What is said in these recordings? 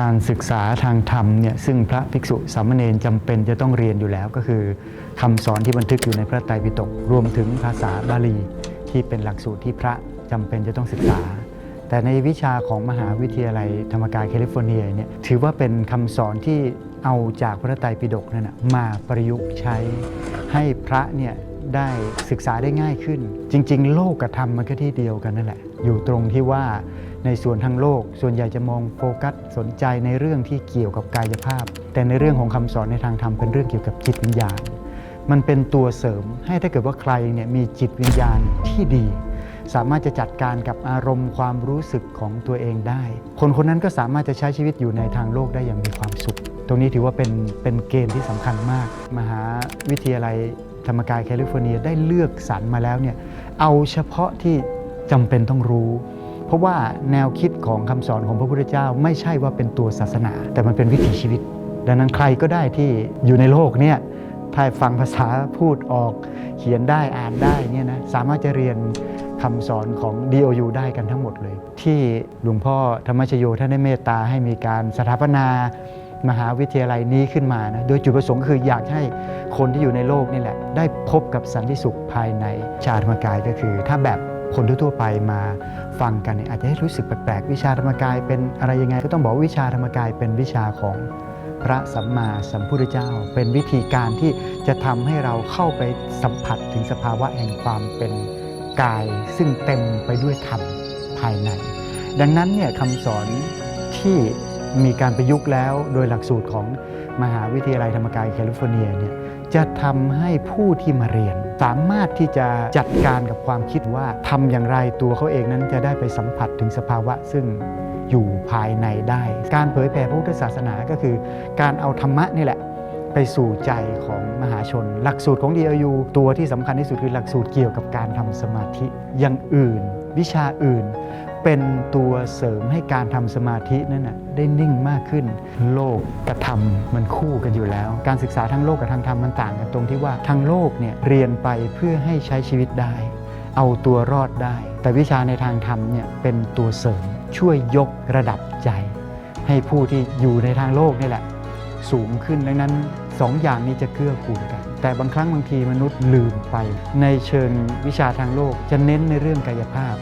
การศึกษาทางธรรมเนี่ยซึ่งพระภิกษุสามเณรจำเป็นจะต้องเรียนอยู่แล้วก็คือคำสอนที่บันทึกอยู่ในพระไตรปิฎกรวมถึงภาษาบาลี ที่เป็นหลักสูตรที่พระจำเป็นจะต้องศึกษา แต่ในวิชาของมหาวิทยาลัยธรรมกายแคลิฟอร์เนียเนี่ยถือว่าเป็นคำสอนที่เอาจากพระไตรปิฎกนั่นนะมาประยุกต์ใช้ให้พระเนี่ยได้ศึกษาได้ง่ายขึ้น จริง ๆ โลกกับธรรมมันก็ที่เดียวกันนั่นแหละอยู่ตรงที่ว่า ในส่วนทางโลก ส่วนใหญ่จะมองโฟกัสสนใจในเรื่องที่เกี่ยวกับกายภาพ แต่ในเรื่องของคำสอนในทางธรรมเป็นเรื่องเกี่ยวกับจิตวิญญาณ มันเป็นตัวเสริมให้ถ้าเกิดว่าใครเนี่ยมีจิตวิญญาณที่ดี สามารถจะจัดการกับอารมณ์ความรู้สึกของตัวเองได้ คนคนนั้นก็สามารถจะใช้ชีวิตอยู่ในทางโลกได้อย่างมีความสุข ตรงนี้ถือว่าเป็นเป็นเกณฑ์ที่สำคัญมาก มหาวิทยาลัยธรรมกายแคลิฟอร์เนียได้เลือกสรรมาแล้วเนี่ยเอาเฉพาะที่จำเป็นต้องรู้ เพราะว่าแนวคิดของคำสอนของพระพุทธเจ้า ไม่ใช่ว่าเป็นตัวศาสนา แต่มันเป็นวิถีชีวิต ดังนั้นใครก็ได้ที่อยู่ในโลกเนี่ยถ้าฟังภาษาพูดออกเขียนได้อ่านได้เนี่ยนะสามารถจะเรียนคำสอนของ DOU ได้กันทั้งหมดเลย ที่หลวงพ่อธรรมชโยท่านได้เมตตาให้มีการสถาปนามหาวิทยาลัยนี้ขึ้นมานะโดยจุดประสงค์คืออยากให้คนที่อยู่ในโลกนี่แหละ ได้พบกับสันติสุขภายในชาธรรมกายก็คือ ถ้าแบบ คนทั่วไปมาฟังกันเนี่ยอาจจะให้รู้สึกแปลกๆวิชาธรรมกายเป็นอะไรยังไง ก็ต้องบอกวิชาธรรมกายเป็นวิชาของพระสัมมาสัมพุทธเจ้า เป็นวิธีการที่จะทำให้เราเข้าไปสัมผัสถึงสภาวะแห่งความเป็นกาย ซึ่งเต็มไปด้วยธรรมภายใน ดังนั้นเนี่ยคำสอนที่มีการประยุกต์แล้วโดยหลักสูตรของมหาวิทยาลัยธรรมกายแคลิฟอร์เนียเนี่ย จะทำให้ผู้ที่มาเรียน สามารถที่จะจัดการกับความคิดว่าทำอย่างไรตัวเขาเองนั้นจะได้ไปสัมผัสถึงสภาวะซึ่งอยู่ภายในได้ การเผยแผ่พระพุทธศาสนาก็คือ การเอาธรรมะนี่แหละ ไปสู่ใจของมหาชน หลักสูตรของ DLU ตัวที่สำคัญที่สุดคือหลักสูตรเกี่ยวกับการทำสมาธิอย่างอื่น วิชาอื่น เป็นตัวเสริมให้การทำสมาธินั้นนะได้นิ่งมากขึ้น โลกกับธรรมมันคู่กันอยู่แล้ว การศึกษาทั้งโลกกับทางธรรมมันต่างกันตรงที่ว่าทางโลกเนี่ยเรียนไปเพื่อให้ใช้ชีวิตได้ เอาตัวรอดได้ แต่วิชาในทางธรรมเนี่ยเป็นตัวเสริมช่วยยกระดับใจ ให้ผู้ที่อยู่ในทางโลกนี่แหละสูงขึ้นดังนั้นสองอย่างนี้จะเกื้อกูลกัน แต่บางครั้งบางทีมนุษย์ลืมไป ในเชิงวิชาทางโลกจะเน้นในเรื่องกายภาพ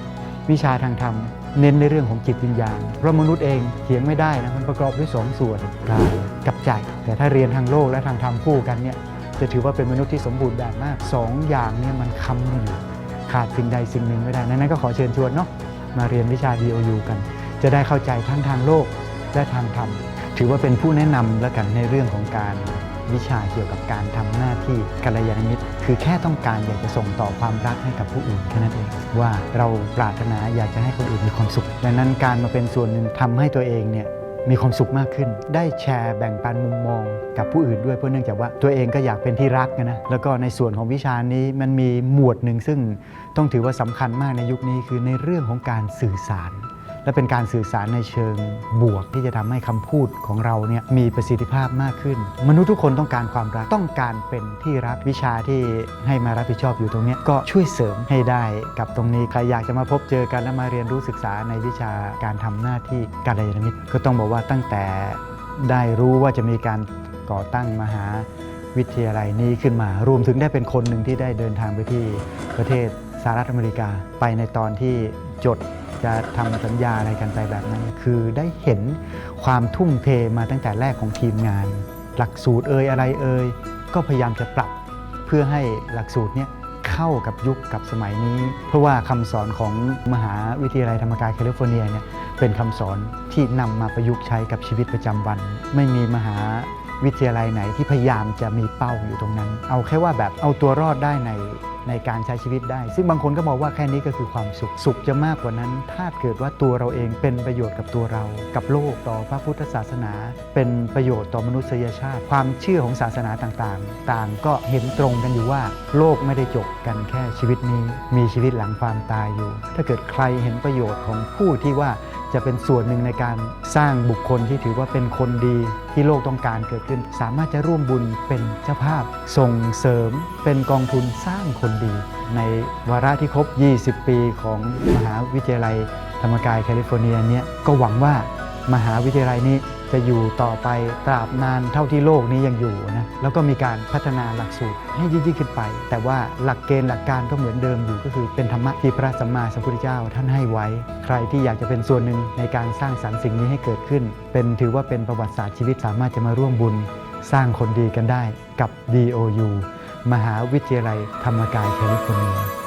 วิชาทางธรรม เน้นในเรื่องของจิตวิญญาณ เพราะมนุษย์เองเถียงไม่ได้นะมันประกอบด้วยสองส่วนกายกับใจ แต่ถ้าเรียนทางโลกและทางธรรมคู่กันเนี่ยจะถือว่าเป็นมนุษย์ที่สมบูรณ์แบบมากสองอย่างเนี่ยมันคำกันอยู่ขาดสิ่งใดสิ่งหนึ่งไม่ได้ดังนั้นก็ขอเชิญชวนเนาะมาเรียนวิชา DOU กัน จะได้เข้าใจทั้งทางโลกและทางธรรม ถือว่าเป็นผู้แนะนำแล้วกันในเรื่องของการ วิชาเกี่ยวกับการทำหน้าที่กัลยาณมิตร คือแค่ต้องการอยากจะส่งต่อความรักให้กับผู้อื่นแค่นั้นเองว่าเราปรารถนาอยากจะให้คนอื่นมีความสุข ดังนั้นการมาเป็นส่วนหนึ่งทำให้ตัวเองเนี่ยมีความสุขมากขึ้น ได้แชร์แบ่งปันมุมมองกับผู้อื่นด้วยเพราะเนื่องจากว่าตัวเองก็อยากเป็นที่รักนะ แล้วก็ในส่วนของวิชานี้มันมีหมวดหนึ่งซึ่งต้องถือว่าสำคัญมากในยุคนี้คือในเรื่องของการสื่อสาร และเป็นการสื่อสารในเชิงบวกที่จะทำให้คำพูดของเราเนี่ยมีประสิทธิภาพมากขึ้น มนุษย์ทุกคนต้องการความรักต้องการเป็นที่รักวิชาที่ให้มารับผิดชอบอยู่ตรงนี้ก็ช่วยเสริมให้ได้กับตรงนี้ใครอยากจะมาพบเจอกันและมาเรียนรู้ศึกษาในวิชาการทำหน้าที่การยานมิตรก็ต้องบอกว่าตั้งแต่ได้รู้ว่าจะมีการก่อตั้งมหาวิทยาลัยนี้ขึ้นมารวมถึงได้เป็นคนหนึ่งที่ได้เดินทางไปที่ประเทศสหรัฐอเมริกา ไปในตอนที่จด จะทำสัญญาอะไรกันไปแบบนั้น คือได้เห็นความทุ่มเทมาตั้งแต่แรกของทีมงาน หลักสูตรเอ่ยอะไรเอ่ยก็พยายามจะปรับเพื่อให้หลักสูตรเนี้ยเข้ากับยุคกับสมัยนี้ เพราะว่าคำสอนของมหาวิทยาลัยธรรมกายแคลิฟอร์เนียเนี่ยเป็นคำสอนที่นำมาประยุกต์ใช้กับชีวิตประจำวัน ไม่มีมหาวิทยาลัยไหนที่พยายามจะมีเป้าอยู่ตรงนั้น เอาแค่ว่าแบบเอาตัวรอดได้ใน ในการใช้ชีวิตได้ ซึ่งบางคนก็มองว่าแค่นี้ก็คือความสุข สุขจะมากกว่านั้น ถ้าเกิดว่าตัวเราเองเป็นประโยชน์กับตัวเรา กับโลกต่อพระพุทธศาสนา เป็นประโยชน์ต่อมนุษยชาติ ความเชื่อของศาสนาต่างๆ ต่างก็เห็นตรงกันอยู่ว่า โลกไม่ได้จบกันแค่ชีวิตนี้ มีชีวิตหลังความตายอยู่ ถ้าเกิดใครเห็นประโยชน์ของผู้ที่ว่า จะเป็นส่วนหนึ่งในการสร้างบุคคลที่ถือว่าเป็นคนดีที่โลกต้องการเกิดขึ้น สามารถจะร่วมบุญเป็นเจ้าภาพ ส่งเสริมเป็นกองทุนสร้างคนดี ในวาระที่ครบ 20 ปีของมหาวิทยาลัยธรรมกายแคลิฟอร์เนียเนี่ยก็หวังว่ามหาวิทยาลัยนี้ จะอยู่ต่อไปตราบนานเท่าที่โลกนี้ยังอยู่นะแล้วก็มีการพัฒนาหลักสูตรให้ยิ่งยิ่งขึ้นไป แต่ว่าหลักเกณฑ์หลักการก็เหมือนเดิมอยู่ก็คือเป็นธรรมะที่พระสัมมาสัมพุทธเจ้าท่านให้ไว้ ใครที่อยากจะเป็นส่วนหนึ่งในการสร้างสรรค์สิ่งนี้ให้เกิดขึ้น เป็นถือว่าเป็นประวัติศาสตร์ชีวิตสามารถจะมาร่วมบุญสร้างคนดีกันได้กับ DOU มหาวิทยาลัยธรรมกายแคลิฟอร์เนีย